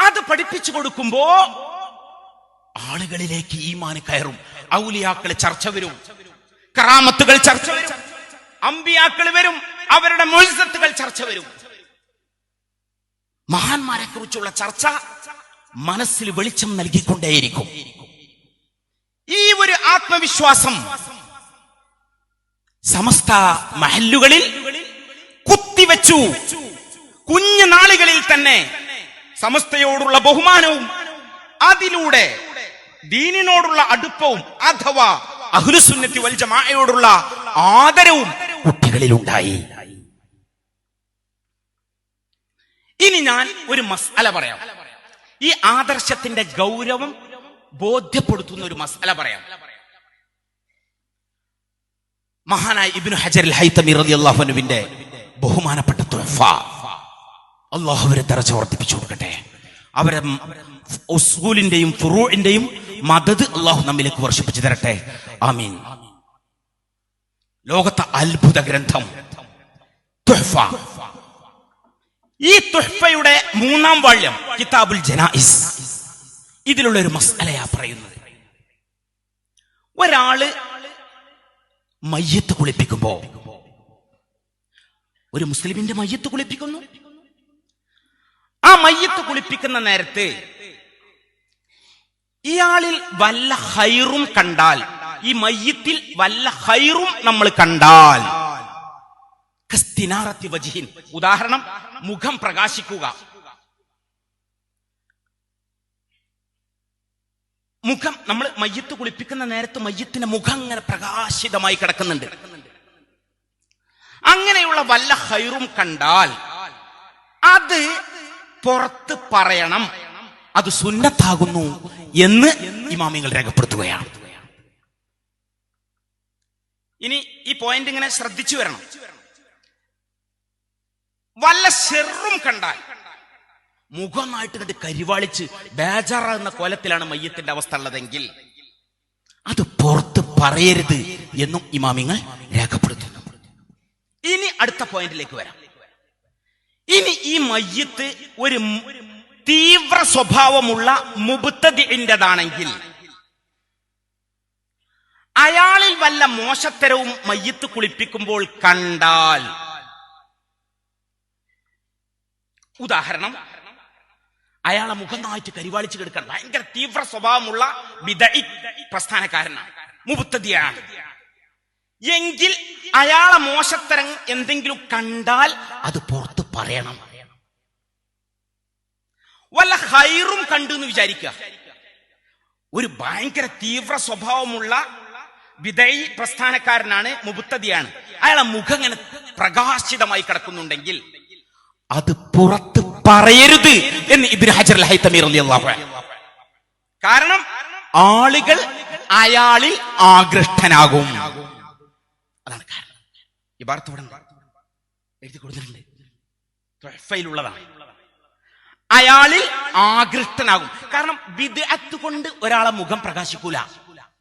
അത് പഠിപ്പിച്ചു കൊടുക്കുമ്പോ ആളുകളിലേക്ക് ഈമാൻ കയറും ഔലിയാക്കൾ ചർച്ച വരും കറാമത്തുകൾ ചർച്ച വരും അമ്പിയാക്കൾ വരും അവരുടെ മൊഴിസത്തുകൾ ചർച്ച വരും. മഹാന്മാരെ കുറിച്ചുള്ള ചർച്ച മനസ്സിൽ വെളിച്ചം നൽകിക്കൊണ്ടേയിരിക്കും. ഈ ഒരു ആത്മവിശ്വാസം സമസ്ത മഹല്ലുകളിൽ കുത്തിവെച്ചു കുഞ്ഞു നാളുകളിൽ തന്നെ സമസ്തയോടുള്ള ബഹുമാനവും അതിലൂടെ ദീനിനോടുള്ള അടുപ്പവും അഥവാ അഹുലുസുന്നത്തി വൽ ജമാഅയോടുള്ള ആദരവും കുട്ടികളിലുണ്ടായി. ഇനി ഞാൻ ഒരു മസാല പറയാം. ഈ ആദർശത്തിന്റെ ഗൗരവം ബോധ്യപ്പെടുത്തുന്ന ഒരു മസാല പറയാം. മഹാനായ ഇബ്നു ഹജർ ഹൈത്തമി റളിയല്ലാഹു അള്ളാഹുനുവിന്റെ ബഹുമാനപ്പെട്ട തുഹഫ. അള്ളാഹു അവരെ തെറച്ച് വർദ്ധിപ്പിച്ചു കൊടുക്കട്ടെ. അവരെ ഉസ്കൂലിന്റെയും ഫുറൂഇന്റെയും മദത് അള്ളാഹു നമ്മിലേക്ക് വർഷിപ്പിച്ചു തരട്ടെ. ആമീൻ. ലോകത്തെ അത്ഭുത ഗ്രന്ഥം തുഹഫ. ഈ തുഹഫയുടെ മൂന്നാം വാള്യം കിതാബുൽ ജനായിസ്. ഇതിലുള്ള ഒരു മസാലയാ പറയുന്നത്. ഒരാൾ മയ്യത്ത് കുളിപ്പിക്കുമ്പോ. ഒരു മുസ്ലിമിന്റെ മയ്യത്ത് കുളിപ്പിക്കുന്നു. ആ മയ്യത്ത് കുളിപ്പിക്കുന്ന നേരത്ത് ഇയാളിൽ വല്ല ഹൈറും കണ്ടാൽ ഈ മയ്യത്തിൽ വല്ല ഹൈറും നമ്മൾ കണ്ടാൽ. ഉദാഹരണം മുഖം പ്രകാശിക്കുക. മുഖം നമ്മൾ മയ്യത്ത് കുളിപ്പിക്കുന്ന നേരത്ത് മയ്യത്തിന്റെ മുഖം അങ്ങനെ പ്രകാശിതമായി കിടക്കുന്നുണ്ട്. അങ്ങനെയുള്ള വല്ല ഹൈറും കണ്ടാൽ അത് പുറത്ത് പറയണം. അത് സുന്നത്താകുന്നു എന്ന് ഇമാമിങ്ങൾ രേഖപ്പെടുത്തുകയാണ്. ഇനി ഈ പോയിന്റ് ഇങ്ങനെ ശ്രദ്ധിച്ചു വരണം. വല്ല ഷെറും കണ്ടാൽ മുഖമായിട്ട് കണ്ട് കരിവാളിച്ച് ബേജാറാകുന്ന കോലത്തിലാണ് മയ്യത്തിന്റെ അവസ്ഥ ഉള്ളതെങ്കിൽ അത് പുറത്ത് പറയരുത് എന്നും ഇമാമിങ്ങൾ രേഖപ്പെടുത്തുന്നു. ഇനി അടുത്ത പോയിന്റിലേക്ക് വരാം. ഇനി ഈ മയ്യത്ത് ഒരു തീവ്ര സ്വഭാവമുള്ള മുബുത്തതിന്റെതാണെങ്കിൽ അയാളിൽ വല്ല മോശത്തരവും മയ്യത്ത് കുളിപ്പിക്കുമ്പോൾ കണ്ടാൽ ഉദാഹരണം അയാളെ മുഖം നായിട്ട് കരിവാളിച്ച് കിടക്കണം ഭയങ്കര തീവ്ര സ്വഭാവമുള്ള പ്രസ്ഥാനക്കാരനാണ് മുബുത്തതിയാണ് എങ്കിൽ അയാളെ മോശത്തരം എന്തെങ്കിലും കണ്ടാൽ അത് പുറത്ത് പറയണം. വല്ല ഹൈറും കണ്ടു എന്ന് വിചാരിക്കുക. ഒരു ഭയങ്കര തീവ്ര സ്വഭാവമുള്ള വിധൈ പ്രസ്ഥാനക്കാരനാണ് മുബുത്തതിയാണ് അയാളെ മുഖം ഇങ്ങനെ പ്രകാശിതമായി കിടക്കുന്നുണ്ടെങ്കിൽ അത് പുറത്ത് പറയരുത് എന്ന് ഇബ്നു ഹജർ അൽ ഹൈത്തമി റളിയല്ലാഹു അൻഹു. കാരണം ആളുകൾ അയാളിൽ ആകൃഷ്ടനാകും. അതാണ് കാരണം. ഈ വാർത്ത എഴുതി കൊടുത്തിട്ടുണ്ട്. തൊഹഫയിലുള്ളതാണ്. അയാളിൽ ആകൃഷ്ടനാകും. കാരണം വിദഗ്ധ കൊണ്ട് ഒരാളെ മുഖം പ്രകാശിക്കൂല.